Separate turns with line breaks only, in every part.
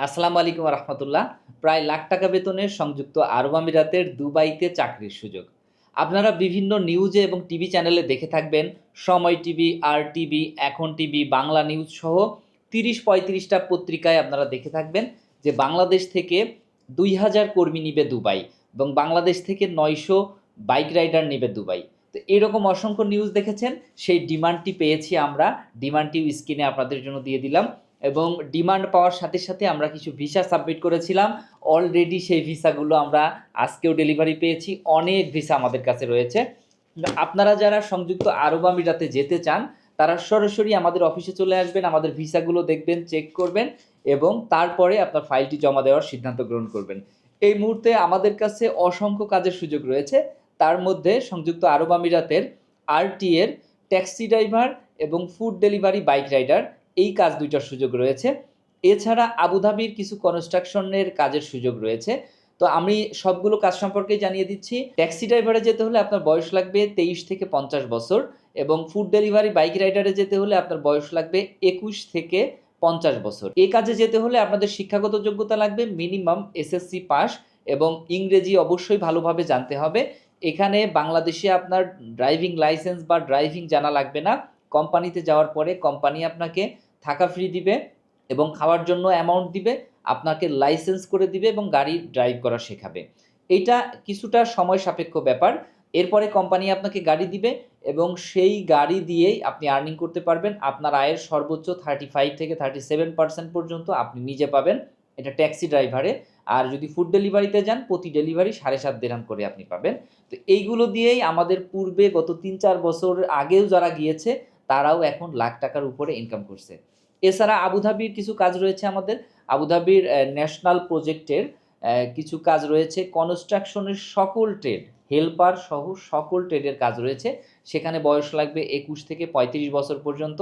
আসসালামু আলাইকুম রহমতুল্লাহ প্রায় লাখ টাকা বেতনের সংযুক্ত আরব আমিরাতের দুবাইতে চাকরির সুযোগ। আপনারা বিভিন্ন নিউজে এবং টিভি চ্যানেলে দেখে থাকবেন Somoy TV, R TV, Ekhon TV, Bangla news সহ তিরিশ পঁয়ত্রিশটা পত্রিকায় আপনারা দেখে থাকবেন যে বাংলাদেশ থেকে দুই হাজার কর্মী নিবে দুবাই এবং বাংলাদেশ থেকে নয়শো বাইক রাইডার নেবে দুবাই। তো এরকম অসংখ্য নিউজ দেখেছেন, সেই ডিমান্ডটি পেয়েছি আমরা। ডিমান্ডটিও স্ক্রিনে আপনাদের জন্য দিয়ে দিলাম। এবং ডিমান্ড পাওয়ার সাথে সাথে আমরা কিছু ভিসা সাবমিট করেছিলাম। অলরেডি সেই ভিসাগুলো আমরা আজকেও ডেলিভারি পেয়েছি। অনেক ভিসা আমাদের কাছে রয়েছে। আপনারা যারা সংযুক্ত আরব আমিরাতে যেতে চান, তারা সরাসরি আমাদের অফিসে চলে আসবেন, আমাদের ভিসাগুলো দেখবেন চেক করবেন এবং তারপরে আপনার ফাইলটি জমা দেওয়ার সিদ্ধান্ত গ্রহণ করবেন। এই মুহূর্তে আমাদের কাছে অসংখ্য কাজের সুযোগ রয়েছে। তার মধ্যে সংযুক্ত আরব আমিরাতের আরটি এর ট্যাক্সি ড্রাইভার এবং ফুড ডেলিভারি বাইক রাইডার এই কাজ দুইটার সুযোগ রয়েছে। এছাড়া আবুধাবির কিছু কনস্ট্রাকশনের কাজের সুযোগ রয়েছে। তো আমি সবগুলো কাজ সম্পর্কে জানিয়ে দিচ্ছি। ট্যাক্সি ড্রাইভারে যেতে হলে আপনার বয়স লাগবে তেইশ থেকে পঞ্চাশ বছর এবং ফুড ডেলিভারি বাইক রাইডারে যেতে হলে আপনার বয়স লাগবে একুশ থেকে পঞ্চাশ বছর। এ কাজে যেতে হলে আপনাদের শিক্ষাগত যোগ্যতা লাগবে, মিনিমাম এসএসসি পাস এবং ইংরেজি অবশ্যই ভালোভাবে জানতে হবে। এখানে বাংলাদেশে আপনার ড্রাইভিং লাইসেন্স বা ড্রাইভিং জানা লাগবে না। কোম্পানিতে যাওয়ার পরে কোম্পানি আপনাকে থাকা ফ্রি দিবে এবং খাওয়ার জন্য অ্যামাউন্ট দিবে, আপনাকে লাইসেন্স করে দিবে এবং গাড়ি ড্রাইভ করা শেখাবে। এইটা কিছুটা সময় সাপেক্ষ ব্যাপার। এরপরে কোম্পানি আপনাকে গাড়ি দিবে এবং সেই গাড়ি দিয়েই আপনি আর্নিং করতে পারবেন। আপনার আয়ের সর্বোচ্চ থার্টি ফাইভ থেকে থার্টি সেভেন পার্সেন্ট পর্যন্ত আপনি নিজে পাবেন। এটা ট্যাক্সি ড্রাইভারে আর যদি ফুড ডেলিভারিতে যান, প্রতি ডেলিভারি সাড়ে সাত দেড়াম করে আপনি পাবেন। তো এইগুলো দিয়েই আমাদের পূর্বে গত তিন চার বছর আগেও যারা গিয়েছে তারাও এখন লাখ টাকার উপরে ইনকাম করছে। এছাড়া আবুধাবির কিছু কাজ রয়েছে আমাদের। আবুধাবির ন্যাশনাল প্রজেক্টের কিছু কাজ রয়েছে। কনস্ট্রাকশনের সকল ট্রেড হেল্পার সহ সকল ট্রেডের কাজ রয়েছে। সেখানে বয়স লাগবে একুশ থেকে পঁয়ত্রিশ বছর পর্যন্ত।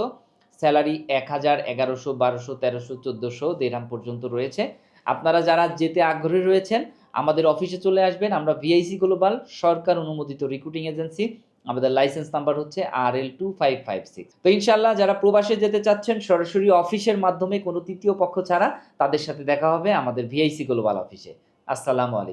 স্যালারি এক হাজার এগারোশো, বারোশো, তেরোশো, চোদ্দোশো দেড়াম পর্যন্ত রয়েছে। আপনারা যারা যেতে আগ্রহী রয়েছেন, আমাদের অফিসে চলে আসবেন। আমরা ভিআইসি গ্লোবাল সরকার অনুমোদিত রিক্রুটিং এজেন্সি আমাদের লাইসেন্স নাম্বার হচ্ছে R L two five five six তো ইনশাল্লাহ যারা প্রবাসে যেতে চাচ্ছেন, সরাসরি অফিসের মাধ্যমে কোনো তৃতীয় পক্ষ ছাড়া তাদের সাথে দেখা হবে আমাদের ভিআইসি গ্লোবাল অফিসে আসসালামু